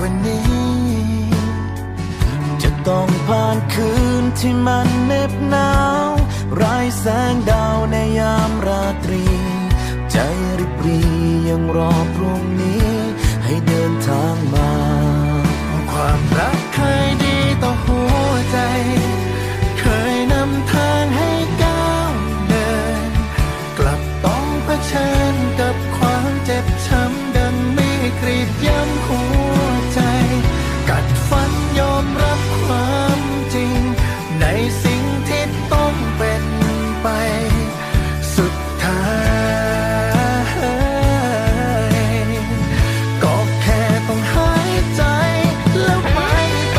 วันนี้ จะต้องผ่านคืนที่มันเหน็บหนาวไร้แสงดาวในยามราตรี ใจริบรียังรอพรุ่งนี้ ให้เดินทางมา ความรักเคยดีต่อหัวใจ เคยนำทางให้ก้าวเดิน กลับต้องเผชิญกับความเจ็บช้ำ